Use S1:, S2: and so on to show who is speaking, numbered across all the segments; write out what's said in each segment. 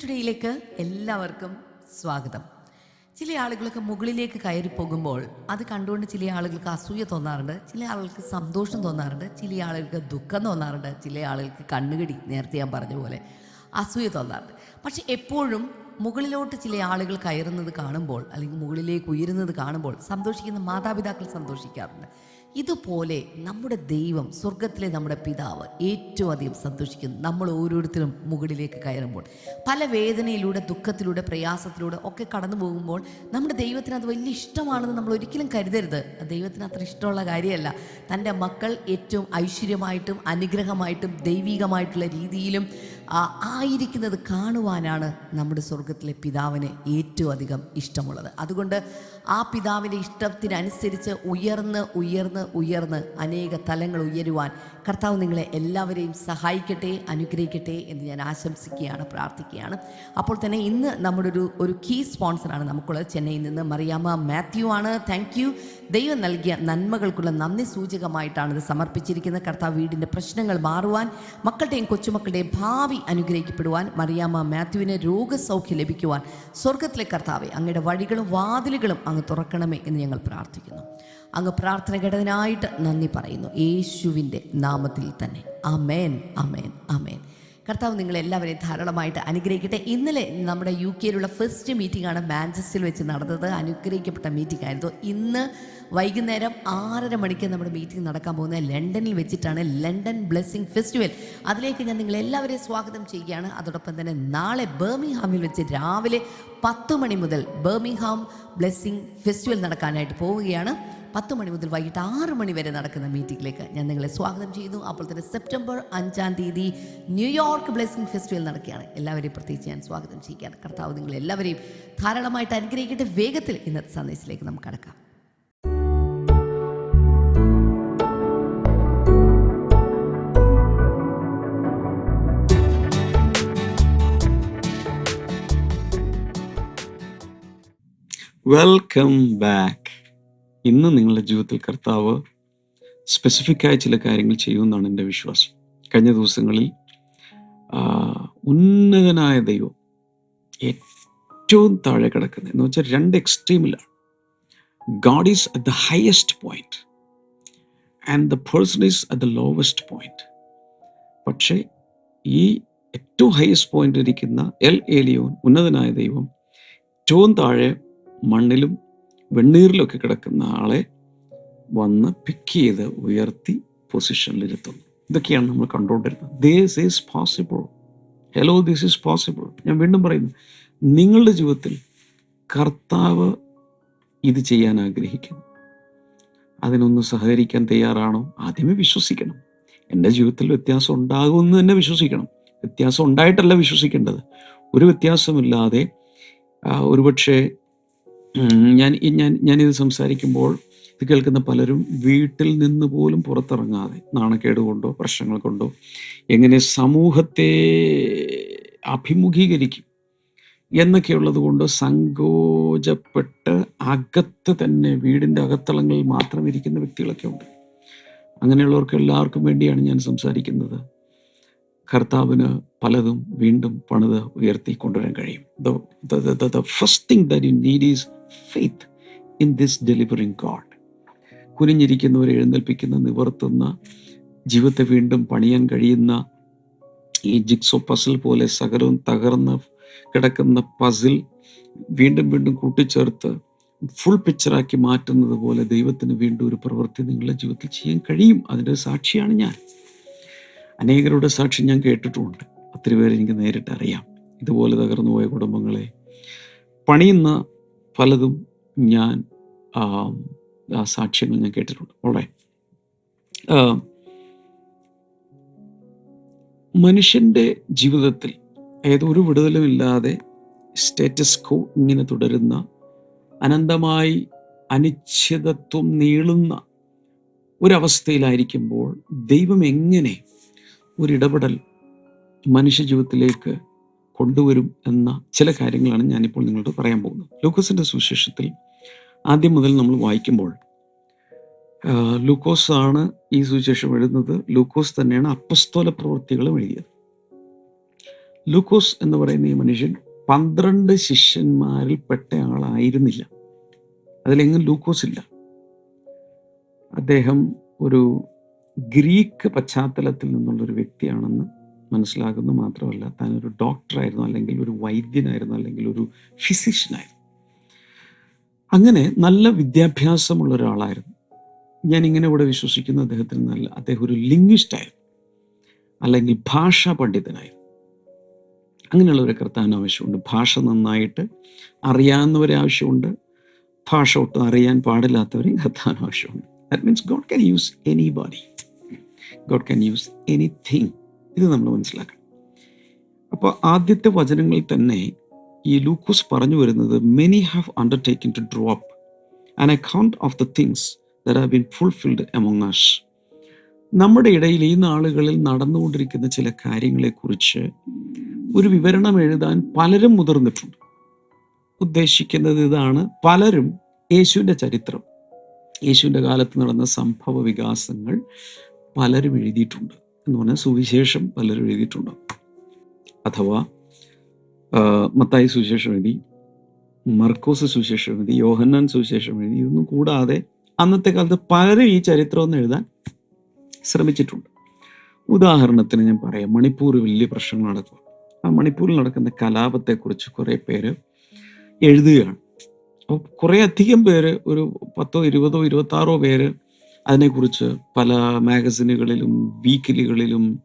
S1: മീറ്റിംഗിലേക്ക് എല്ലാവർക്കും സ്വാഗതം. ചില ആളുകളൊക്കെ മുകളിലേക്ക് കയറി പോകുമ്പോൾ അത് കണ്ടുകൊണ്ട് ചില ആളുകൾക്ക് അസൂയ തോന്നാറുണ്ട് ചില ആളുകൾക്ക് സന്തോഷം തോന്നാറുണ്ട് ചില ആളുകൾക്ക് ദുഃഖം തോന്നാറുണ്ട് ചില ആളുകൾക്ക് കണ്ണുകടി നേരത്തെ ഞാൻ പറഞ്ഞ പോലെ അസൂയ തോന്നാറുണ്ട്. പക്ഷെ എപ്പോഴും മുകളിലോട്ട് ചില ആളുകൾ കയറുന്നത് കാണുമ്പോൾ അല്ലെങ്കിൽ മുകളിലേക്ക് ഉയരുന്നത് കാണുമ്പോൾ സന്തോഷിക്കുന്ന മാതാപിതാക്കൾ സന്തോഷിക്കാറുണ്ട്. ഇതുപോലെ നമ്മുടെ ദൈവം സ്വർഗത്തിലെ നമ്മുടെ പിതാവ് ഏറ്റവും അധികം സന്തോഷിക്കുന്നു. നമ്മൾ ഓരോരുത്തരും മുകളിലേക്ക് കയറുമ്പോൾ പല വേദനയിലൂടെ ദുഃഖത്തിലൂടെ പ്രയാസത്തിലൂടെ ഒക്കെ കടന്നു പോകുമ്പോൾ നമ്മുടെ ദൈവത്തിന് അത് വലിയ ഇഷ്ടമാണെന്ന് നമ്മൾ ഒരിക്കലും കരുതരുത്. ദൈവത്തിന് അത്ര ഇഷ്ടമുള്ള കാര്യമല്ല. തന്റെ മക്കൾ ഏറ്റവും ഐശ്വര്യമായിട്ടും അനുഗ്രഹമായിട്ടും ദൈവികമായിട്ടുള്ള രീതിയിലും ആയിരിക്കുന്നത് കാണുവാനാണ് നമ്മുടെ സ്വർഗത്തിലെ പിതാവിന് ഏറ്റവും അധികം ഇഷ്ടമുള്ളത്. അതുകൊണ്ട് ആ പിതാവിന്റെ ഇഷ്ടത്തിനനുസരിച്ച് ഉയർന്ന് ഉയർന്ന് ഉയർന്ന് അനേക തലങ്ങൾ ഉയരുവാൻ കർത്താവ് നിങ്ങളെ എല്ലാവരെയും സഹായിക്കട്ടെ അനുഗ്രഹിക്കട്ടെ എന്ന് ഞാൻ ആശംസിക്കുകയാണ് പ്രാർത്ഥിക്കുകയാണ്. അപ്പോൾ തന്നെ ഇന്ന് നമ്മുടെ ഒരു ഒരു കീ സ്പോൺസറാണ് നമുക്കുള്ളത്. ചെന്നൈയിൽ നിന്ന് മറിയാമ്മ മാത്യു ആണ്. താങ്ക് യു ദൈവം നൽകിയ നന്മകൾക്കുള്ള നന്ദി സൂചകമായിട്ടാണ് ഇത് സമർപ്പിച്ചിരിക്കുന്നത്. കർത്താവ് വീടിന്റെ പ്രശ്നങ്ങൾ മാറുവാൻ മക്കളുടെയും കൊച്ചുമക്കളുടെയും ഭാവി അനുഗ്രഹിക്കപ്പെടുവാൻ മറിയാമ്മ മാത്യുവിന് രോഗസൗഖ്യം ലഭിക്കുവാൻ സ്വർഗത്തിലെ കർത്താവെ അങ്ങയുടെ വഴികളും വാതിലുകളും അങ്ങ് തുറക്കണമേ എന്ന് ഞങ്ങൾ പ്രാർത്ഥിക്കുന്നു. അങ്ങ് പ്രാർത്ഥന കേട്ടതിനായിട്ട് നന്ദി പറയുന്നു. യേശുവിന്റെ നാമത്തിൽ തന്നെ. അമേൻ അമേൻ അമേൻ കർത്താവ് നിങ്ങളെല്ലാവരെയും ധാരാളമായിട്ട് അനുഗ്രഹിക്കട്ടെ. ഇന്നലെ നമ്മുടെ യു കെയിലുള്ള ഫസ്റ്റ് മീറ്റിംഗ് ആണ് മാഞ്ചസ്റ്ററിൽ വെച്ച് നടന്നത്. അനുഗ്രഹിക്കപ്പെട്ട മീറ്റിംഗ് ആയിരുന്നു. ഇന്ന് വൈകുന്നേരം ആറര മണിക്ക് നമ്മുടെ മീറ്റിംഗ് നടക്കാൻ പോകുന്നത് ലണ്ടനിൽ വെച്ചിട്ടാണ് ലണ്ടൻ ബ്ലെസ്സിങ് ഫെസ്റ്റിവൽ. അതിലേക്ക് ഞാൻ നിങ്ങളെല്ലാവരെയും സ്വാഗതം ചെയ്യുകയാണ്. അതോടൊപ്പം തന്നെ നാളെ ബർമിംഗ്ഹാമിൽ വെച്ച് രാവിലെ പത്ത് മണി മുതൽ ബർമിംഗ്ഹാം ബ്ലെസ്സിങ് ഫെസ്റ്റിവൽ നടക്കാനായിട്ട് പോവുകയാണ്. പത്ത് മണി മുതൽ വൈകിട്ട് ആറ് മണി വരെ നടക്കുന്ന മീറ്റിംഗിലേക്ക് ഞാൻ നിങ്ങളെ സ്വാഗതം ചെയ്യുന്നു. അപ്പോൾ തന്നെ സെപ്റ്റംബർ അഞ്ചാം തീയതി ന്യൂയോർക്ക് ബ്ലെസ്സിംഗ് ഫെസ്റ്റിവൽ നടക്കുകയാണ്. എല്ലാവരെയും പ്രത്യേകിച്ച് ഞാൻ സ്വാഗതം ചെയ്യുകയാണ്. കർത്താവ് നിങ്ങൾ എല്ലാവരെയും ധാരാളമായിട്ട് അനുഗ്രഹിക്കട്ടെ. വേഗത്തിൽ ഇന്നത്തെ സന്ദേശത്തിലേക്ക് നമുക്ക് കടക്കാം.
S2: വെൽക്കം ബാക്ക് ഇന്ന് നിങ്ങളുടെ ജീവിതത്തിൽ കർത്താവ് സ്പെസിഫിക് ആയി ചില കാര്യങ്ങൾ ചെയ്യുമെന്നാണ് എന്റെ വിശ്വാസം. കഴിഞ്ഞ ദിവസങ്ങളിൽ ഉന്നതനായ ദൈവം ഏറ്റവും താഴെ കിടക്കുന്നത് എന്ന് വെച്ചാൽ രണ്ട് എക്സ്ട്രീമിലാണ് God is at the highest point and the person is at the lowest point പക്ഷേ ഈ ഏറ്റവും ഹയസ്റ്റ് പോയിന്റ് ഇരിക്കുന്ന എൽ ഏലിയോൻ ഉന്നതനായ ദൈവം ഏറ്റവും താഴെ മണ്ണിലും വെണ്ണീറിലൊക്കെ കിടക്കുന്ന ആളെ വന്ന് പിക്ക് ചെയ്ത് ഉയർത്തി പൊസിഷനിലിരുത്തുന്നു ഇതൊക്കെയാണ് നമ്മൾ കണ്ടുകൊണ്ടിരുന്നത്. This is possible hello this is possible ഞാൻ വീണ്ടും പറയുന്നു നിങ്ങളുടെ ജീവിതത്തിൽ കർത്താവ് ഇത് ചെയ്യാൻ ആഗ്രഹിക്കുന്നു. അതിനൊന്ന് സഹകരിക്കാൻ തയ്യാറാണോ? ആദ്യമേ വിശ്വസിക്കണം. എന്റെ ജീവിതത്തിൽ വ്യത്യാസം ഉണ്ടാകുമെന്ന് തന്നെ വിശ്വസിക്കണം. വ്യത്യാസം ഉണ്ടായിട്ടല്ല വിശ്വസിക്കേണ്ടത്. ഒരു വ്യത്യാസമില്ലാതെ ഒരുപക്ഷെ ഞാൻ ഞാൻ ഞാനിത് സംസാരിക്കുമ്പോൾ ഇത് കേൾക്കുന്ന പലരും വീട്ടിൽ നിന്ന് പോലും പുറത്തിറങ്ങാതെ നാണക്കേട് കൊണ്ടോ പ്രശ്നങ്ങൾ കൊണ്ടോ എങ്ങനെ സമൂഹത്തെ അഭിമുഖീകരിക്കും എന്നൊക്കെയുള്ളത് കൊണ്ട് സങ്കോചപ്പെട്ട് അകത്ത് തന്നെ വീടിന്റെ അകത്തളങ്ങളിൽ മാത്രം ഇരിക്കുന്ന വ്യക്തികളൊക്കെ ഉണ്ട്. അങ്ങനെയുള്ളവർക്ക് എല്ലാവർക്കും വേണ്ടിയാണ് ഞാൻ സംസാരിക്കുന്നത്. കർത്താവിന് പലതും വീണ്ടും പണിത് ഉയർത്തി കൊണ്ടുവരാൻ കഴിയും. The first thing that you is faith in this delivering God കുനിഞ്ഞിരിക്കുന്നവരെ എഴുന്നേൽപ്പിക്കുന്ന നിവർത്തുന്ന ജീവിതത്തെ വീണ്ടും പണിയാൻ കഴിയുന്ന ഈ ജിക്സോ പസിൽ പോലെ സകലവും തകർന്ന് കിടക്കുന്ന പസിൽ വീണ്ടും വീണ്ടും കൂട്ടിച്ചേർത്ത് ഫുൾ പിക്ചറാക്കി മാറ്റുന്നത് പോലെ ദൈവത്തിന് വീണ്ടും ഒരു പ്രവൃത്തി നിങ്ങളുടെ ജീവിതത്തിൽ ചെയ്യാൻ കഴിയും. അതിന്റെ സാക്ഷിയാണ് ഞാൻ. അനേകരുടെ സാക്ഷി ഞാൻ കേട്ടിട്ടുമുണ്ട് ഒത്തിരി പേര് എനിക്ക് നേരിട്ട് അറിയാം. ഇതുപോലെ തകർന്നു പോയ കുടുംബങ്ങളെ പണിയുന്ന പലതും ഞാൻ സാക്ഷ്യങ്ങൾ ഞാൻ കേട്ടിട്ടുണ്ട്. വളരെ മനുഷ്യന്റെ ജീവിതത്തിൽ ഏതൊരു വിടുതലുമില്ലാതെ സ്റ്റേറ്റസ് കോ ഇങ്ങനെ തുടരുന്ന അനന്തമായി അനിശ്ചിതത്വം നീളുന്ന ഒരവസ്ഥയിലായിരിക്കുമ്പോൾ ദൈവം എങ്ങനെ ഒരിടപെടൽ മനുഷ്യ ജീവിതത്തിലേക്ക് കൊണ്ടുവരും എന്ന ചില കാര്യങ്ങളാണ് ഞാനിപ്പോൾ നിങ്ങളോട് പറയാൻ പോകുന്നത്. ലൂക്കോസിന്റെ സുവിശേഷത്തിൽ ആദ്യം മുതൽ നമ്മൾ വായിക്കുമ്പോൾ ലൂക്കോസ് ആണ് ഈ സുവിശേഷം എഴുതുന്നത്. ലൂക്കോസ് തന്നെയാണ് അപ്പസ്തോല പ്രവൃത്തികളും എഴുതിയത്. ലൂക്കോസ് എന്ന് പറയുന്ന ഈ മനുഷ്യൻ പന്ത്രണ്ട് ശിഷ്യന്മാരിൽ പെട്ട ആളായിരുന്നില്ല. അതിലെങ്ങും ലൂക്കോസ് ഇല്ല. അദ്ദേഹം ഒരു ഗ്രീക്ക് പശ്ചാത്തലത്തിൽ നിന്നുള്ള ഒരു വ്യക്തിയാണെന്ന് മനസ്സിലാകുന്നു മാത്രമല്ല താൻ ഒരു ഡോക്ടറായിരുന്നു അല്ലെങ്കിൽ ഒരു വൈദ്യനായിരുന്നു അല്ലെങ്കിൽ ഒരു ഫിസിഷ്യനായിരുന്നു. അങ്ങനെ നല്ല വിദ്യാഭ്യാസമുള്ള ഒരാളായിരുന്നു. ഞാൻ ഇങ്ങനെ ഇവിടെ വിശ്വസിക്കുന്നു അദ്ദേഹത്തിന് നല്ല അദ്ദേഹം ഒരു ലിംഗ്വിസ്റ്റായിരുന്നു അല്ലെങ്കിൽ ഭാഷാ പണ്ഡിതനായിരുന്നു. അങ്ങനെയുള്ള ഒരു കർത്താവിന് ആവശ്യമുണ്ട്. ഭാഷ നന്നായിട്ട് അറിയാവുന്നവരെ ആവശ്യമുണ്ട്. ഭാഷ ഒട്ടും അറിയാൻ പാടില്ലാത്തവരെയും കർത്താവിന് ആവശ്യമുണ്ട്. That means God can use anybody God can use anything ഇത് നമ്മൾ മനസ്സിലാക്കണം. അപ്പോൾ ആദ്യത്തെ വചനങ്ങളിൽ തന്നെ ഈ ലൂക്കോസ് പറഞ്ഞു വരുന്നത് many have undertaken to draw up an account of the things that have been fulfilled among us നമ്മുടെ ഇടയിൽ ഈ നാളുകളിൽ നടന്നുകൊണ്ടിരിക്കുന്ന ചില കാര്യങ്ങളെക്കുറിച്ച് ഒരു വിവരണം എഴുതാൻ പലരും മുതിർന്നിട്ടുണ്ട്. ഉദ്ദേശിക്കുന്നത് ഇതാണ് പലരും യേശുവിന്റെ ചരിത്രം യേശുവിന്റെ കാലത്ത് നടന്ന സംഭവ വികാസങ്ങൾ പലരും എഴുതിയിട്ടുണ്ട്. എന്ന് പറഞ്ഞാൽ സുവിശേഷം പലരും എഴുതിയിട്ടുണ്ട്. അഥവാ മത്തായി സുവിശേഷം എഴുതി മർക്കോസ് സുവിശേഷം എഴുതി യോഹന്നാൻ സുവിശേഷം എഴുതി ഇതൊന്നും കൂടാതെ അന്നത്തെ കാലത്ത് പലരും ഈ ചരിത്രം ഒന്ന് എഴുതാൻ ശ്രമിച്ചിട്ടുണ്ട്. ഉദാഹരണത്തിന് ഞാൻ പറയാം മണിപ്പൂർ വലിയ പ്രശ്നങ്ങൾ നടക്കുക ആ മണിപ്പൂരിൽ നടക്കുന്ന കലാപത്തെക്കുറിച്ച് കുറേ പേര് എഴുതുകയാണ്. അപ്പോൾ കുറേ അധികം പേര് ഒരു പത്തോ ഇരുപതോ ഇരുപത്താറോ പേര് അതിനെക്കുറിച്ച് പല മാഗസിനുകളിലും വീക്കിലികളിലും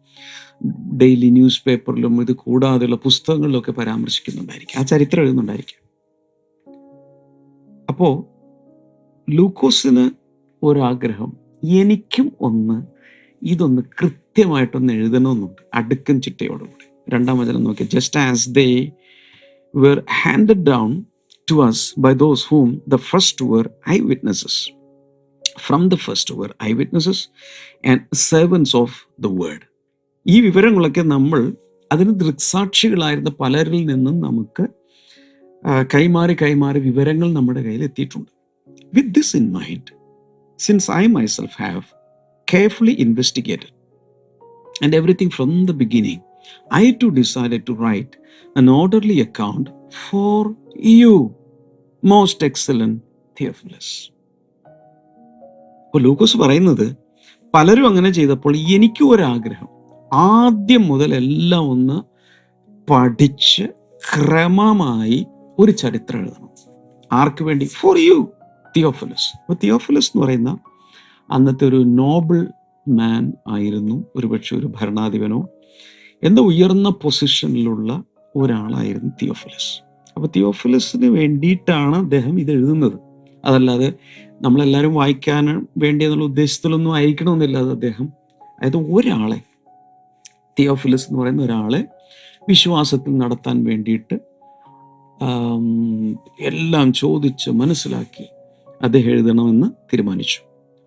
S2: ഡെയിലി ന്യൂസ് പേപ്പറിലും ഇത് കൂടാതെയുള്ള പുസ്തകങ്ങളിലൊക്കെ പരാമർശിക്കുന്നുണ്ടായിരിക്കും. ആ ചരിത്രം എഴുതുന്നുണ്ടായിരിക്കും. അപ്പോൾ ലൂക്കോസിന് ഒരാഗ്രഹം എനിക്കും ഒന്ന് ഇതൊന്ന് കൃത്യമായിട്ടൊന്ന് എഴുതണമെന്നുണ്ട് അടുക്കും ചിട്ടയോടുകൂടി. രണ്ടാം വചനം നോക്കി just as they were hand down to us by those whom the first the eye were eyewitnesses. From the first were eyewitnesses and servants of the word. ഈ വിവരങ്ങളൊക്കെ നമ്മൾ അതിന് ദൃക്സാക്ഷികളായിരുന്ന പലരിൽ നിന്നും നമുക്ക് കൈമാറി കൈമാറി വിവരങ്ങൾ നമ്മുടെ കയ്യിൽ എത്തിയിട്ടുണ്ട് with this in mind since I myself have carefully investigated and everything from the beginning I too decided to write an orderly account for you, most excellent Theophilus. അപ്പോൾ ലൂക്കോസ് പറയുന്നത് പലരും അങ്ങനെ ചെയ്തപ്പോൾ എനിക്കും ഒരാഗ്രഹം. ആദ്യം മുതൽ എല്ലാം ഒന്ന് പഠിച്ച് ക്രമമായി ഒരു ചരിത്രം എഴുതണം. ആർക്ക് വേണ്ടി? ഫോർ യു തിയോഫിലസ് അപ്പോൾ തിയോഫിലസ് എന്ന് പറയുന്ന അന്നത്തെ ഒരു നോബിൾ മാൻ ആയിരുന്നു. ഒരുപക്ഷെ ഒരു ഭരണാധിപനോ. എന്ന ഉയർന്ന പൊസിഷനിലുള്ള ഒരാളായിരുന്നു തിയോഫിലസ് അപ്പോൾ തിയോഫിലസിന് വേണ്ടിയിട്ടാണ് അദ്ദേഹം ഇത് എഴുതുന്നത്. അതല്ലാതെ നമ്മളെല്ലാവരും വായിക്കാൻ വേണ്ടി എന്നുള്ള ഉദ്ദേശത്തിലൊന്നും ആയിരിക്കണമെന്നില്ല അത് അദ്ദേഹം. അതായത് ഒരാളെ തിയോഫിലസ് എന്ന് പറയുന്ന ഒരാളെ വിശ്വാസത്തിൽ നടത്താൻ വേണ്ടിയിട്ട് എല്ലാം ചോദിച്ച് മനസ്സിലാക്കി അദ്ദേഹം എഴുതണമെന്ന് തീരുമാനിച്ചു.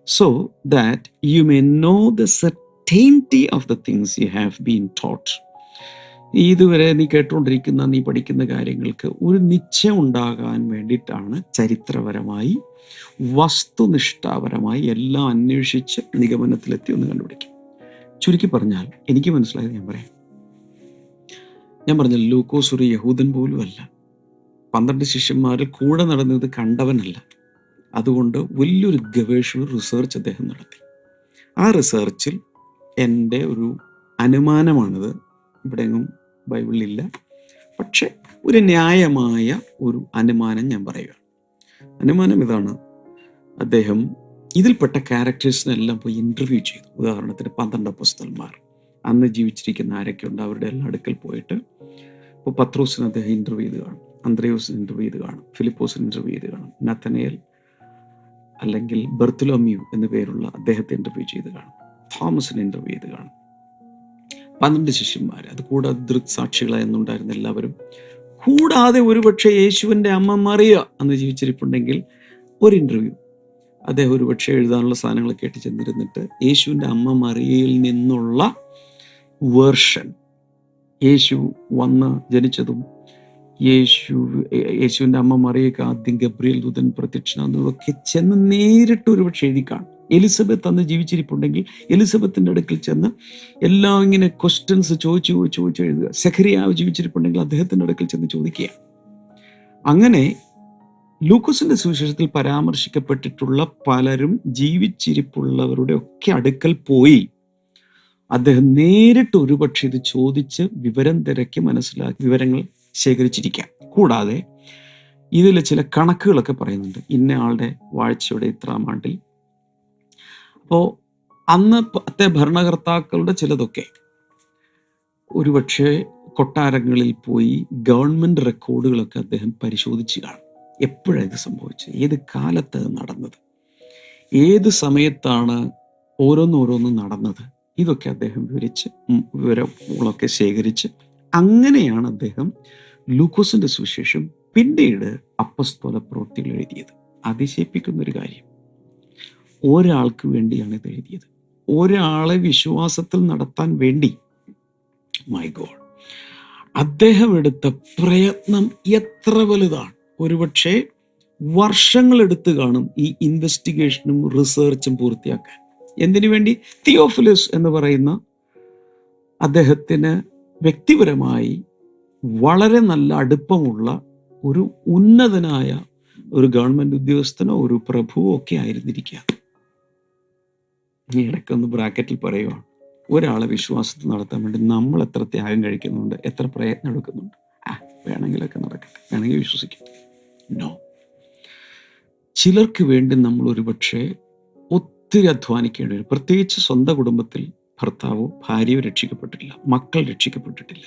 S2: So that you may know the certainty of the things you have been taught. ഇതുവരെ നീ കേട്ടുകൊണ്ടിരിക്കുന്ന നീ പഠിക്കുന്ന കാര്യങ്ങൾക്ക് ഒരു നിശ്ചയം ഉണ്ടാകാൻ വേണ്ടിയിട്ടാണ് ചരിത്രപരമായി വസ്തുനിഷ്ഠാപരമായി എല്ലാം അന്വേഷിച്ച് നിഗമനത്തിലെത്തി ഒന്ന് കണ്ടുപിടിക്കും. ചുരുക്കി പറഞ്ഞാൽ എനിക്ക് മനസ്സിലായത് ഞാൻ പറയാം. ഞാൻ പറഞ്ഞ ലൂക്കോസ് ഒരു യഹൂദൻ പോലും അല്ല പന്ത്രണ്ട് ശിഷ്യന്മാരിൽ കൂടെ നടന്നത് കണ്ടവനല്ല. അതുകൊണ്ട് വലിയൊരു ഗവേഷണ റിസർച്ച് അദ്ദേഹം നടത്തി. ആ റിസർച്ചിൽ എന്റെ ഒരു അനുമാനമാണിത്. ഇവിടെ എങ്ങും ബൈബിളിലില്ല. പക്ഷെ ഒരു ന്യായമായ ഒരു അനുമാനം ഞാൻ പറയുകയാണ് അനുമാനം ഇതാണ്. അദ്ദേഹം ഇതിൽപ്പെട്ട ക്യാരക്ടേഴ്സിനെല്ലാം പോയി ഇന്റർവ്യൂ ചെയ്തു. ഉദാഹരണത്തിന് പന്ത്രണ്ട് പുസ്തകന്മാർ അന്ന് ജീവിച്ചിരിക്കുന്ന ആരൊക്കെ ഉണ്ട് അവരുടെ എല്ലാം അടുക്കൽ പോയിട്ട് ഇപ്പോൾ പത്രോസിന് അദ്ദേഹം ഇന്റർവ്യൂ ചെയ്ത് കാണും. അന്ത്രയോസിന് ഇന്റർവ്യൂ ചെയ്ത് കാണും. ഫിലിപ്പോസിന് ഇന്റർവ്യൂ ചെയ്ത് കാണും. നത്തനയൽ അല്ലെങ്കിൽ ബെർത്തുലോമ്യു എന്നു പേരുള്ള അദ്ദേഹത്തെ ഇന്റർവ്യൂ ചെയ്ത് കാണും. തോമസിന് ഇന്റർവ്യൂ ചെയ്ത് കാണും. പന്ത്രണ്ട് ശിഷ്യന്മാർ അത് കൂടാതെ ദൃക്സാക്ഷികളായി എന്നുണ്ടായിരുന്ന എല്ലാവരും. കൂടാതെ ഒരുപക്ഷെ യേശുവിന്റെ അമ്മ മറിയ അന്ന് ജീവിച്ചിരിപ്പുണ്ടെങ്കിൽ ഒരു ഇന്റർവ്യൂ അദ്ദേഹം ഒരുപക്ഷെ എഴുതാനുള്ള സാധനങ്ങളൊക്കെ ആയിട്ട് ചെന്നിരുന്നിട്ട് യേശുവിന്റെ അമ്മ മറിയയിൽ നിന്നുള്ള വേർഷൻ യേശു വന്ന് ജനിച്ചതും യേശു യേശുവിന്റെ അമ്മ മറിയൊക്കെ ആദ്യം ഗബ്രിയൽ ദൂതൻ പ്രത്യക്ഷനാകുന്നതൊക്കെ ചെന്ന് നേരിട്ട് ഒരുപക്ഷെ എഴുതി കാണും എലിസബത്ത് അന്ന് ജീവിച്ചിരിപ്പുണ്ടെങ്കിൽ എലിസബത്തിന്റെ അടുക്കൽ ചെന്ന് എല്ലാം ഇങ്ങനെ ക്വസ്റ്റ്യൻസ് ചോദിച്ചു ചോദിച്ചു എഴുതുക. സെഖരിയാവ് ജീവിച്ചിരിപ്പുണ്ടെങ്കിൽ അദ്ദേഹത്തിന്റെ അടുക്കൽ ചെന്ന് ചോദിക്കുക അങ്ങനെ ലൂക്കോസിന്റെ സുവിശേഷത്തിൽ പരാമർശിക്കപ്പെട്ടിട്ടുള്ള പലരും ജീവിച്ചിരിപ്പുള്ളവരുടെ ഒക്കെ അടുക്കൽ പോയി. അദ്ദേഹം നേരിട്ട് ഒരുപക്ഷെ ഇത് ചോദിച്ച് വിവരം തിരക്കി മനസ്സിലാക്കി വിവരങ്ങൾ ശേഖരിച്ചിരിക്കാം. കൂടാതെ ഇതിൽ ചില കണക്കുകളൊക്കെ പറയുന്നുണ്ട്. ഇന്ന ആളുടെ വാഴ്ചയുടെ ഇത്രാം ആണ്ടിൽ അപ്പോൾ അന്നത്തെ ഭരണകർത്താക്കളുടെ ചിലതൊക്കെ ഒരുപക്ഷെ കൊട്ടാരങ്ങളിൽ പോയി ഗവൺമെന്റ് റെക്കോർഡുകളൊക്കെ അദ്ദേഹം പരിശോധിച്ച് കാണും എപ്പോഴാണ് ഇത് സംഭവിച്ചത്? ഏത് കാലത്ത് നടന്നത്? ഏത് സമയത്താണ് ഓരോന്നോരോന്നും നടന്നത്? ഇതൊക്കെ അദ്ദേഹം വിവരിച്ച് വിവരങ്ങളൊക്കെ ശേഖരിച്ച് അങ്ങനെയാണ് അദ്ദേഹം ലൂക്കോസിന്റെ സുവിശേഷം പിന്നീട് അപ്പസ്തോല പ്രവൃത്തികൾ എഴുതിയത്. അതിശയിപ്പിക്കുന്ന ഒരു കാര്യം ഒരാൾക്ക് വേണ്ടിയാണ് ഇത് എഴുതിയത്. ഒരാളെ വിശ്വാസത്തിൽ നടത്താൻ വേണ്ടി. മൈ ഗോഡ് അദ്ദേഹം എടുത്ത പ്രയത്നം എത്ര വലുതാണ്. ഒരുപക്ഷെ വർഷങ്ങളെടുത്ത് കാണും ഈ ഇൻവെസ്റ്റിഗേഷനും റിസർച്ചും പൂർത്തിയാക്കാൻ. എന്തിനു വേണ്ടി? തിയോഫിലിസ് എന്ന് പറയുന്ന അദ്ദേഹത്തിന് വ്യക്തിപരമായി വളരെ നല്ല അടുപ്പമുള്ള ഒരു ഉന്നതനായ ഒരു ഗവൺമെന്റ് ഉദ്യോഗസ്ഥനോ ഒരു പ്രഭുവോ ഒക്കെ ആയിരുന്നിരിക്കുക ഈ ഇടയ്ക്കൊന്ന് ബ്രാക്കറ്റിൽ പറയുവാണ് ഒരാളെ വിശ്വാസത്തിൽ നടത്താൻ വേണ്ടി നമ്മൾ എത്ര ത്യാഗം കഴിക്കുന്നുണ്ട് എത്ര പ്രയത്നം എടുക്കുന്നുണ്ട്. ആ വേണമെങ്കിലൊക്കെ നടക്കട്ടെ. വേണമെങ്കിൽ വിശ്വസിക്കാം. നോ ചിലർക്ക് വേണ്ടി നമ്മൾ ഒരുപക്ഷെ ഒത്തിരി അധ്വാനിക്കേണ്ടി വരും. പ്രത്യേകിച്ച് സ്വന്തം കുടുംബത്തിൽ ഭർത്താവോ ഭാര്യയോ രക്ഷിക്കപ്പെട്ടിട്ടില്ല മക്കൾ രക്ഷിക്കപ്പെട്ടിട്ടില്ല.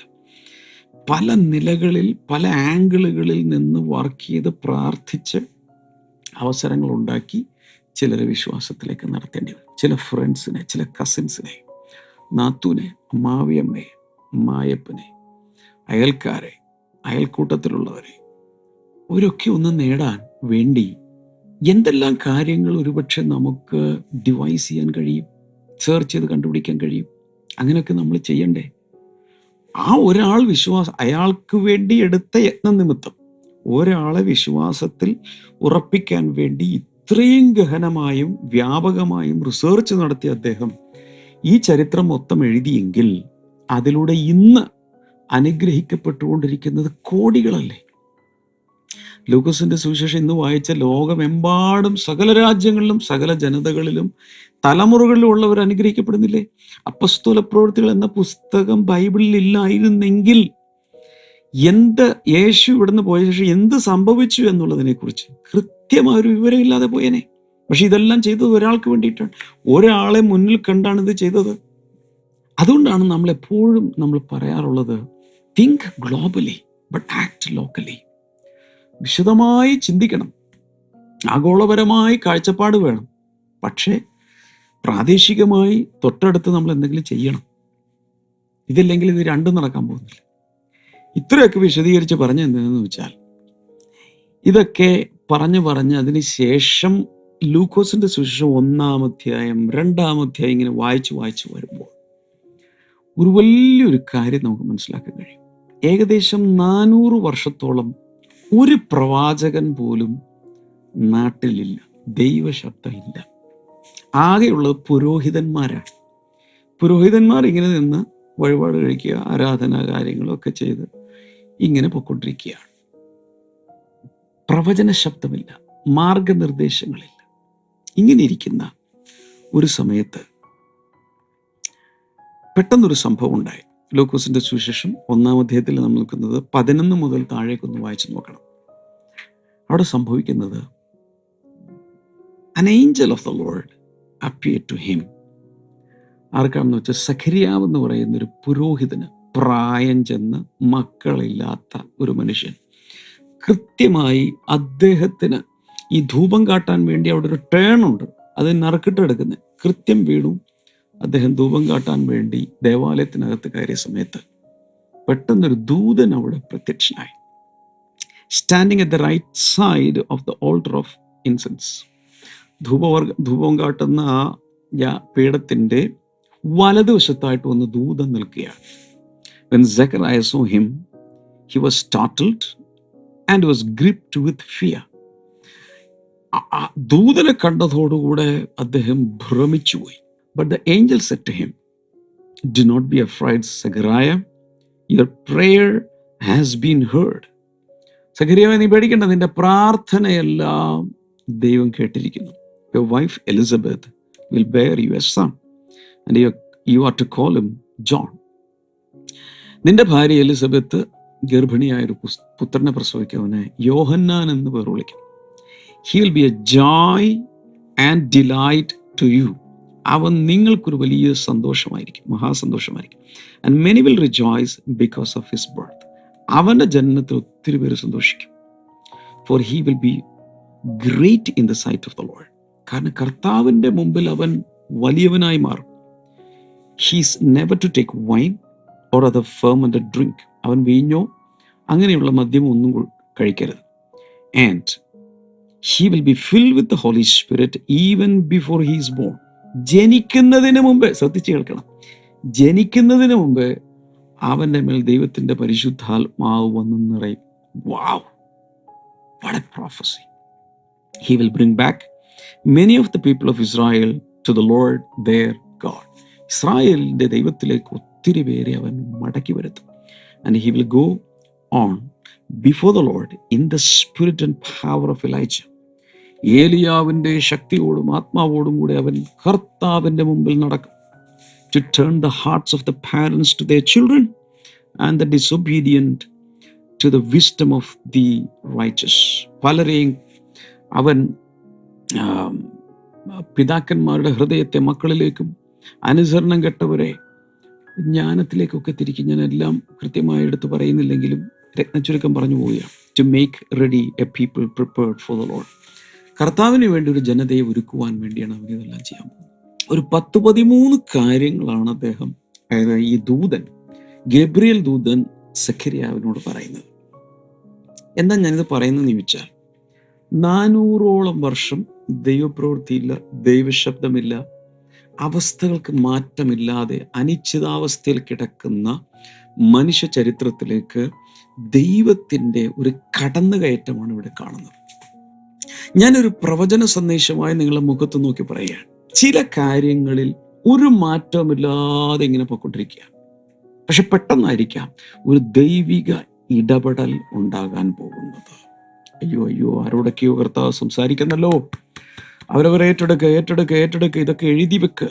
S2: പല നിലകളിൽ പല ആംഗിളുകളിൽ നിന്ന് വർക്ക് ചെയ്ത് പ്രാർത്ഥിച്ച് അവസരങ്ങൾ ഉണ്ടാക്കി ചിലരെ വിശ്വാസത്തിലേക്ക് നടത്തേണ്ടി വരും. ചില ഫ്രണ്ട്സിനെ ചില കസിൻസിനെ നാത്തൂനെ മാവിയമ്മയെ മായപ്പനെ അയൽക്കാരെ അയൽക്കൂട്ടത്തിലുള്ളവരെ അവരൊക്കെ ഒന്ന് നേടാൻ വേണ്ടി എന്തെല്ലാം കാര്യങ്ങൾ ഒരുപക്ഷെ നമുക്ക് ഡിവൈസ് ചെയ്യാൻ കഴിയും സെർച്ച് ചെയ്ത് കണ്ടുപിടിക്കാൻ കഴിയും അങ്ങനെയൊക്കെ നമ്മൾ ചെയ്യണ്ടേ? ആ ഒരാൾ വിശ്വാസം അയാൾക്ക് വേണ്ടി എടുത്ത യത്ന നിമിത്തം ഒരാളെ വിശ്വാസത്തിൽ ഉറപ്പിക്കാൻ വേണ്ടി ഇത്രയും ഗഹനമായും വ്യാപകമായും റിസർച്ച് നടത്തിയ അദ്ദേഹം ഈ ചരിത്രം മൊത്തം എഴുതിയെങ്കിൽ അതിലൂടെ ഇന്ന് അനുഗ്രഹിക്കപ്പെട്ടുകൊണ്ടിരിക്കുന്നത് കോടികളല്ലേ? ലൂക്കസിന്റെ സുവിശേഷം ഇന്ന് വായിച്ച ലോകമെമ്പാടും സകല രാജ്യങ്ങളിലും സകല ജനതകളിലും തലമുറകളിലും ഉള്ളവർ അനുഗ്രഹിക്കപ്പെടുന്നില്ലേ? അപ്പസ്തോല പ്രവൃത്തികൾ എന്ന പുസ്തകം ബൈബിളിൽ ഇല്ലായിരുന്നെങ്കിൽ എന്ത് യേശു ഇവിടുന്ന് പോയ ശേഷം എന്ത് സംഭവിച്ചു എന്നുള്ളതിനെ കുറിച്ച് കൃത്യമായ ഒരു വിവരമില്ലാതെ പോയേനെ. പക്ഷെ ഇതെല്ലാം ചെയ്തത് ഒരാൾക്ക് വേണ്ടിയിട്ടാണ്. ഒരാളെ മുന്നിൽ കണ്ടാണ് ഇത് ചെയ്തത്. അതുകൊണ്ടാണ് നമ്മൾ എപ്പോഴും നമ്മൾ പറയാറുള്ളത് think globally but act locally വിശദമായി ചിന്തിക്കണം. ആഗോളപരമായി കാഴ്ചപ്പാട് വേണം. പക്ഷേ പ്രാദേശികമായി തൊട്ടടുത്ത് നമ്മൾ എന്തെങ്കിലും ചെയ്യണം. ഇതില്ലെങ്കിൽ ഇത് രണ്ടും നടക്കാൻ പോകുന്നില്ല. ഇത്രയൊക്കെ വിശദീകരിച്ച് പറഞ്ഞ എന്തെന്ന് വെച്ചാൽ ഇതൊക്കെ പറഞ്ഞു പറഞ്ഞ് അതിന് ശേഷം ലൂക്കോസിന്റെ സുശേഷം ഒന്നാം അധ്യായം രണ്ടാം അധ്യായം ഇങ്ങനെ വായിച്ച് വായിച്ച് വരുമ്പോൾ ഒരു വലിയൊരു കാര്യം നമുക്ക് മനസ്സിലാക്കാൻ കഴിയും. ഏകദേശം നാനൂറ് വർഷത്തോളം ഒരു പ്രവാചകൻ പോലും നാട്ടിലില്ല ദൈവശബ്ദമില്ല. ആകെയുള്ളത് പുരോഹിതന്മാരാണ്. പുരോഹിതന്മാർ ഇങ്ങനെ നിന്ന് വഴിപാട് കഴിക്കുക ആരാധനാ കാര്യങ്ങളൊക്കെ ചെയ്ത് ഇങ്ങനെ പൊക്കൊണ്ടിരിക്കുകയാണ് പ്രവചന ശബ്ദമില്ല മാർഗനിർദ്ദേശങ്ങളില്ല. ഇങ്ങനെ ഇരിക്കുന്ന ഒരു സമയത്ത് പെട്ടെന്നൊരു സംഭവം ഉണ്ടായി. ലൂക്കോസിന്റെ സുവിശേഷം ഒന്നാം അധ്യായത്തിൽ നമ്മൾ നിൽക്കുന്നത് പതിനൊന്ന് മുതൽ താഴേക്കൊന്ന് വായിച്ചു നോക്കണം. അവിടെ സംഭവിക്കുന്നത് an angel of the lord appeared to him ആർക്കാണെന്ന് വെച്ചാൽ സഖരിയാവ് എന്ന് പറയുന്ന ഒരു പുരോഹിതന് പ്രായം ചെന്ന് മക്കളില്ലാത്ത ഒരു മനുഷ്യൻ. കൃത്യമായി അദ്ദേഹത്തിന് ഈ ധൂപം കാട്ടാൻ വേണ്ടി അവിടെ ഒരു ടേൺ ഉണ്ട്. അത് നറുക്കിട്ടെടുക്കുന്നത് കൃത്യം വീണു. അദ്ദേഹം ധൂപം കാട്ടാൻ വേണ്ടി ദേവാലയത്തിനകത്ത് കയറിയ സമയത്ത് പെട്ടെന്നൊരു ദൂതൻ അവിടെ പ്രത്യക്ഷനായി. Standing at the right side of the altar of incense ധൂപവർഗ ധൂപം കാട്ടുന്ന ആ പീഠത്തിന്റെ വലതുവശത്തായിട്ട് വന്ന് ദൂതം നിൽക്കുകയാണ്. When Zechariah saw him, he was startled and was was with with fear ദൂതനെ കണ്ടതോടുകൂടെ അദ്ദേഹം ഭ്രമിച്ചുപോയി. But the angel said him do not be afraid Zechariah your prayer has been heard സഗരിയാവെ നീ പേടിക്കേണ്ട. നിന്റെ പ്രാർത്ഥനയെല്ലാം ദൈവം കേട്ടിരിക്കുന്നു. Your wife Elizabeth will bear you as son and you you are to call him John നിന്റെ ഭാര്യ Elizabeth ഗർഭിണിയായ ഒരു പുത്രനെ പ്രസവിക്കവനെ യോഹന്നാൻ എന്ന് പേർ വിളിക്കും. He will be a joy and delight to you അവൻ നിങ്ങൾക്കൊരു വലിയ സന്തോഷമായിരിക്കും മഹാസന്തോഷമായിരിക്കും. And many will rejoice because of his birth അവന്റെ ജനനത്തിൽ ഒത്തിരി പേര് സന്തോഷിക്കും. For he will be great in the sight of the world കാരണം കർത്താവിന്റെ മുമ്പിൽ അവൻ വലിയവനായി മാറും. He's never to take wine or other firm drink അവൻ വീഞ്ഞോ അങ്ങനെയുള്ള മദ്യം ഒന്നും കഴിക്കരുത്. And he will be fill with the holy spirit even before he's born ജനിക്കുന്നതിന് മുമ്പ് ശ്രദ്ധിച്ച് കേൾക്കണം. ജനിക്കുന്നതിന് മുമ്പ് അവന്റെ മേൽ ദൈവത്തിന്റെ പരിശുദ്ധാത്മാവ് വന്ന് നിറയും. Wow what a prophecy. Will bring back back of the people of Israel to to lord their god. ഇസ്രായേലിന്റെ ദൈവത്തിലേക്ക് ഒത്തിരി പേരെ അവൻ മടക്കി വരുത്തും. And he will go on before the lord in the spirit and power of Elijah ഏലിയാവിന്റെ ശക്തിയോടും ആത്മാവോടും കൂടെ അവൻ കർത്താവിന്റെ മുമ്പിൽ നടക്കും. To turn the hearts of the parents to the children and the disobedient to the wisdom of the righteous പലരെയും അവൻ പിതാക്കന്മാരുടെ ഹൃദയത്തെ മക്കളിലേക്കും അനുസരണം കെട്ടവരെ ജ്ഞാനത്തിലേക്കൊക്കെ തിരിക്കും. ഞാൻ എല്ലാം കൃത്യമായി എടുത്ത് പറയുന്നില്ലെങ്കിലും രത്നച്ചുരുക്കം പറഞ്ഞു പോവുകയാണ്. To make ready a people prepared for the lord കർത്താവിന് വേണ്ടി ഒരു ജനതയെ ഒരുക്കുവാൻ വേണ്ടിയാണ് അവൻ ഇതെല്ലാം ചെയ്യാൻ പോകുന്നത്. ഒരു പത്ത് പതിമൂന്ന് കാര്യങ്ങളാണ് അദ്ദേഹം അതായത് ഈ ദൂതൻ ഗബ്രിയൽ ദൂതൻ സഖരിയാവിനോട് പറയുന്നത്. എന്താ ഞാനിത് പറയുന്നതെന്ന് ചോദിച്ചാൽ നാനൂറോളം വർഷം ദൈവപ്രവൃത്തിയില്ല ദൈവശബ്ദമില്ല അവസ്ഥകൾക്ക് മാറ്റമില്ലാതെ അനിശ്ചിതാവസ്ഥയിൽ കിടക്കുന്ന മനുഷ്യ ചരിത്രത്തിലേക്ക് ദൈവത്തിന്റെ ഒരു കടന്നുകയറ്റമാണ് ഇവിടെ കാണുന്നത്. ഞാനൊരു പ്രവചന സന്ദേശമായി നിങ്ങളുടെ മുഖത്ത് നോക്കി പറയുകയാണ്. ചില കാര്യങ്ങളിൽ ഒരു മാറ്റമില്ലാതെ ഇങ്ങനെ പോയിക്കൊണ്ടിരിക്കുക പക്ഷെ പെട്ടെന്നായിരിക്കാം ഒരു ദൈവിക ഇടപെടൽ ഉണ്ടാകാൻ പോകുന്നത്. അയ്യോ അയ്യോ ആരോടൊക്കെയോ കർത്താവ് സംസാരിക്കുന്നല്ലോ? അവരവർ ഏറ്റെടുക്കുക ഏറ്റെടുക്കുക ഏറ്റെടുക്കുക ഇതൊക്കെ എഴുതി വെക്കുക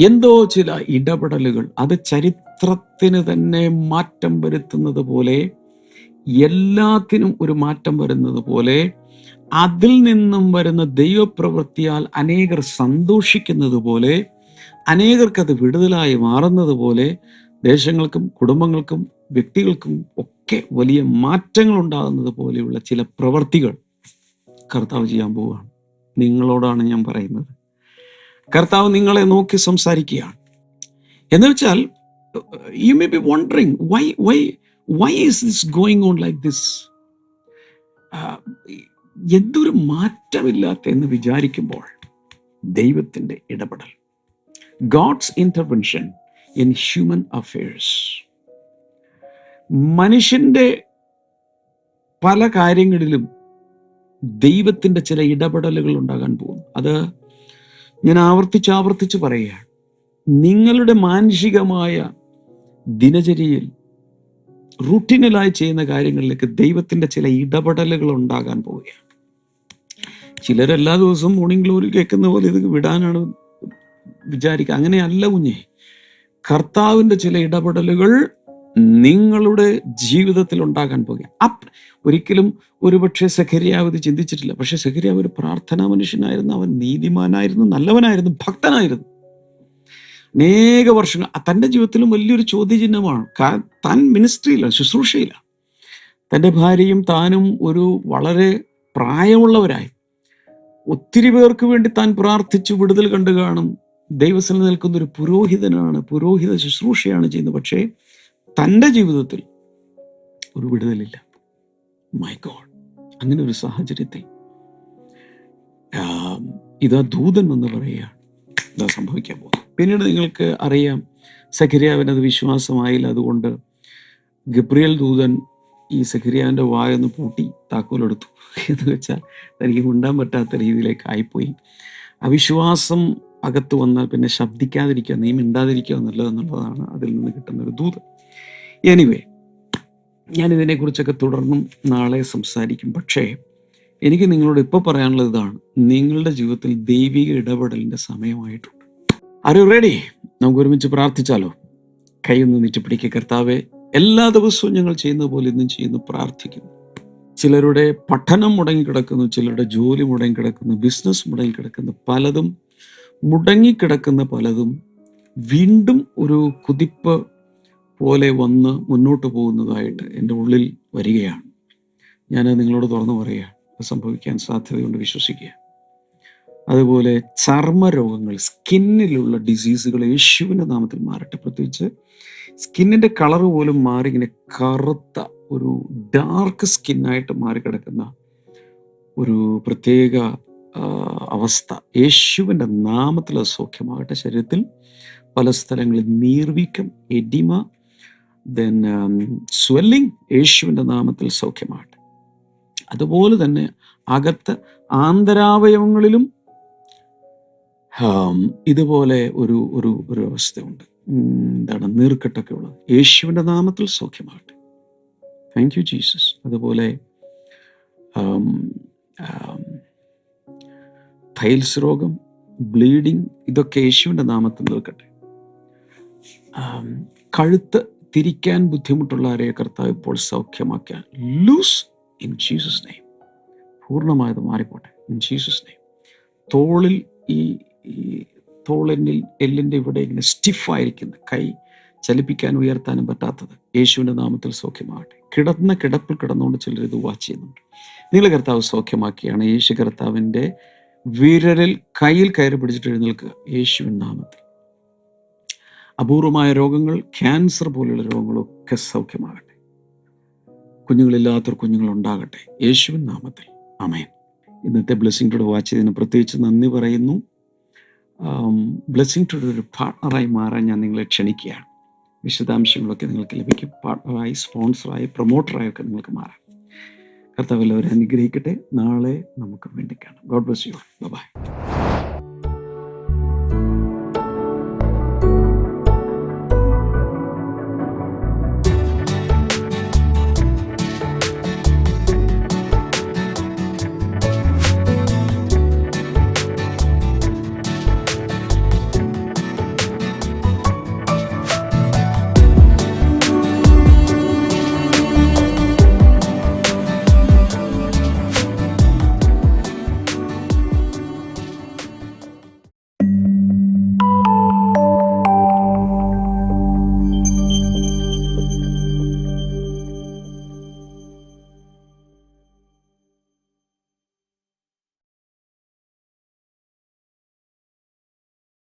S2: എന്തോ ചില ഇടപെടലുകൾ അത് ചരിത്രത്തിന് തന്നെ മാറ്റം വരുത്തുന്നത് പോലെ എല്ലാത്തിനും ഒരു മാറ്റം വരുന്നത് പോലെ അതിൽ നിന്നും വരുന്ന ദൈവപ്രവൃത്തിയാൽ അനേകർ സന്തോഷിക്കുന്നത് പോലെ അനേകർക്ക് അത് വിടുതലായി മാറുന്നത് പോലെ ദേശങ്ങൾക്കും കുടുംബങ്ങൾക്കും വ്യക്തികൾക്കും ഒക്കെ വലിയ മാറ്റങ്ങൾ ഉണ്ടാകുന്നത് പോലെയുള്ള ചില പ്രവർത്തികൾ കർത്താവ് ചെയ്യാൻ പോവുകയാണ്. നിങ്ങളോടാണ് ഞാൻ പറയുന്നത്. കർത്താവ് നിങ്ങളെ നോക്കി സംസാരിക്കുകയാണ്. എന്ന് വെച്ചാൽ you may be wondering why why why is this going on like this എന്തൊരു മാറ്റമില്ലാത്ത എന്ന് വിചാരിക്കുമ്പോൾ ദൈവത്തിന്റെ ഇടപെടൽ. God's intervention in human affairs മനുഷ്യന്റെ പല കാര്യങ്ങളിലും ദൈവത്തിന്റെ ചില ഇടപെടലുകൾ ഉണ്ടാകാൻ പോകുന്നു. അത് ഞാൻ ആവർത്തിച്ച് ആവർത്തിച്ച് പറയുകയാണ്. നിങ്ങളുടെ മാനുഷികമായ ദിനചര്യയിൽ റുട്ടീനലായി ചെയ്യുന്ന കാര്യങ്ങളിലേക്ക് ദൈവത്തിന്റെ ചില ഇടപെടലുകൾ ഉണ്ടാകാൻ പോവുകയാണ്. ചിലരെല്ലാ ദിവസവും മോർണിംഗ് ഗ്ലോറി കേൾക്കുന്ന പോലെ ഇത് വിടാനാണ് വിചാരിക്കുക. അങ്ങനെയല്ല കുഞ്ഞെ. കർത്താവിന്റെ ചില ഇടപെടലുകൾ നിങ്ങളുടെ ജീവിതത്തിൽ ഉണ്ടാകാൻ പോകുക ഒരിക്കലും ഒരുപക്ഷെ സഖരിയാവ് ഇത് ചിന്തിച്ചിട്ടില്ല. പക്ഷെ സഖരിയാവ് ഒരു പ്രാർത്ഥനാ മനുഷ്യനായിരുന്നു. അവൻ നീതിമാനായിരുന്നു നല്ലവനായിരുന്നു ഭക്തനായിരുന്നു. അനേക വർഷങ്ങൾ തന്റെ ജീവിതത്തിലും വലിയൊരു ചോദ്യചിഹ്നമാണ്. താൻ മിനിസ്ട്രിയിലാണ് ശുശ്രൂഷയിലാണ് തന്റെ ഭാര്യയും താനും ഒരു വളരെ പ്രായമുള്ളവരായി. ഒത്തിരി പേർക്ക് വേണ്ടി താൻ പ്രാർത്ഥിച്ചു വിടുതൽ കണ്ടു കാണും. ദൈവസ്ഥലം നിൽക്കുന്ന ഒരു പുരോഹിതനാണ് പുരോഹിത ശുശ്രൂഷയാണ് ചെയ്യുന്നത്. പക്ഷേ തന്റെ ജീവിതത്തിൽ ഒരു വിടുതലില്ല. മൈ ഗോഡ് അങ്ങനെ ഒരു സാഹചര്യത്തിൽ ഇതാ ദൂതൻ എന്ന് പറയുകയാണ്. ഇതാ സംഭവിക്കാൻ പോകുന്നത്. പിന്നീട് നിങ്ങൾക്ക് അറിയാം സഖരിയാവിനത് വിശ്വാസമായില്ല. അതുകൊണ്ട് ഗബ്രിയൽ ദൂതൻ ഈ സഖരിയാവിന്റെ വായൊന്ന് പൂട്ടി താക്കോലെടുത്തു. എന്ന് വെച്ചാൽ തനിക്ക് മുണ്ടാൻ പറ്റാത്ത രീതിയിലേക്ക് ആയിപ്പോയി. അവിശ്വാസം അകത്ത് വന്നാൽ പിന്നെ ശബ്ദിക്കാതിരിക്കുക നീ മിണ്ടാതിരിക്കുക എന്നുള്ളതെന്നുള്ളതാണ് അതിൽ നിന്ന് കിട്ടുന്ന ഒരു എനിവേ ഞാൻ ഇതിനെക്കുറിച്ചൊക്കെ തുടർന്നും നാളെ സംസാരിക്കും. പക്ഷേ എനിക്ക് നിങ്ങളോട് ഇപ്പോൾ പറയാനുള്ളത് ഇതാണ്. നിങ്ങളുടെ ജീവിതത്തിൽ ദൈവിക ഇടപെടലിന്റെ സമയമായിട്ടുണ്ട്. ആരും റെഡി നമുക്ക് ഒരുമിച്ച് പ്രാർത്ഥിച്ചാലോ? കൈയൊന്ന് നീറ്റിപ്പിടിക്കുക കർത്താവെ. എല്ലാ ദിവസവും ഞങ്ങൾ ചെയ്യുന്ന പോലെ ഇന്നും ചെയ്യുന്നു പ്രാർത്ഥിക്കുന്നു. ചിലരുടെ പഠനം മുടങ്ങിക്കിടക്കുന്നു ചിലരുടെ ജോലി മുടങ്ങിക്കിടക്കുന്നു ബിസിനസ് മുടങ്ങിക്കിടക്കുന്നു പലതും മുടങ്ങിക്കിടക്കുന്ന പലതും വീണ്ടും ഒരു കുതിപ്പ് പോലെ വന്ന് മുന്നോട്ട് പോകുന്നതായിട്ട് എന്റെ ഉള്ളിൽ വരികയാണ്. ഞാൻ നിങ്ങളോട് തുറന്നു പറയുക അത് സംഭവിക്കാൻ സാധ്യതയുണ്ട് വിശ്വസിക്കുക. അതുപോലെ ചർമ്മരോഗങ്ങൾ സ്കിന്നിലുള്ള ഡിസീസുകൾ യേശുവിന്റെ നാമത്തിൽ മാറട്ടെ. പ്രത്യേകിച്ച് സ്കിന്നിന്റെ കളർ പോലും മാറി ഇങ്ങനെ കറുത്ത ഒരു ഡാർക്ക് സ്കിന്നായിട്ട് മാറിക്കിടക്കുന്ന ഒരു പ്രത്യേക അവസ്ഥ യേശുവിന്റെ നാമത്തിൽ സൗഖ്യമാകട്ടെ. ശരീരത്തിൽ പല സ്ഥലങ്ങളിൽ നീർവീക്കം എഡിമ ദെൻ സ്വെല്ലിംഗ് യേശുവിന്റെ നാമത്തിൽ സൗഖ്യമാകട്ടെ. അതുപോലെ തന്നെ അകത്ത് ആന്തരാവയവങ്ങളിലും ഇതുപോലെ ഒരു ഒരു ഒരു അവസ്ഥയുണ്ട്. എന്താണ് നീർക്കെട്ടൊക്കെ ഉള്ളത്. യേശുവിന്റെ നാമത്തിൽ സൗഖ്യമാകട്ടെ. താങ്ക് യു ജീസസ് അതുപോലെ ഫൈൽസ് രോഗം ബ്ലീഡിങ് ഇതൊക്കെ യേശുവിന്റെ നാമത്തിൽ നിൽക്കട്ടെ. കഴുത്ത് തിരിക്കാൻ ബുദ്ധിമുട്ടുള്ള ആരെയെ കർത്താവ് ഇപ്പോൾ സൗഖ്യമാക്കാൻ ലൂസ് ഇൻ ജീസസ് നെയ്മ് പൂർണമായത് മാറിപ്പോട്ടെ. ഇൻ ജീസസ് നെയ്മ് തോളിൽ ഈ ഈ എല്ലിന്റെ ഇവിടെ ഇങ്ങനെ സ്റ്റിഫായിരിക്കുന്ന കൈ ചലിപ്പിക്കാൻ ഉയർത്താനും പറ്റാത്തത് യേശുവിന്റെ നാമത്തിൽ സൗഖ്യമാകട്ടെ. കിടന്ന കിടപ്പിൽ കിടന്നുകൊണ്ട് ചിലർ ഇത് വാച്ച് ചെയ്യുന്നുണ്ട്. നിങ്ങൾ കർത്താവ് സൗഖ്യമാക്കിയാണ് യേശു കർത്താവിന്റെ വിരലിൽ കയ്യിൽ കയറി പിടിച്ചിട്ട് എഴുന്നേൽക്കുക. യേശുവിൻ നാമത്തിൽ. അപൂർവമായ രോഗങ്ങൾ ക്യാൻസർ പോലെയുള്ള രോഗങ്ങളൊക്കെ സൗഖ്യമാകട്ടെ. കുഞ്ഞുങ്ങളില്ലാത്തൊരു കുഞ്ഞുങ്ങൾ ഉണ്ടാകട്ടെ യേശുവിൻ നാമത്തിൽ. അമേൻ ഇന്നത്തെ ബ്ലെസ്സിംഗ് ടുഡേ വാച്ച് ചെയ്തതിന് പ്രത്യേകിച്ച് നന്ദി പറയുന്നു. ബ്ലെസ്സിംഗ് ടുഡേ ഒരു പാർട്ണറായി മാറാൻ ഞാൻ നിങ്ങളെ ക്ഷണിക്കുകയാണ്. വിശദാംശങ്ങളൊക്കെ നിങ്ങൾക്ക് ലഭിക്കും. പാർട്ണറായി സ്പോൺസറായി പ്രൊമോട്ടറായി ഒക്കെ നിങ്ങൾക്ക് മാറാം. കർത്താവ് എല്ലാവരും അനുഗ്രഹിക്കട്ടെ. നാളെ നമുക്ക് വേണ്ടി കാണാം. God bless you by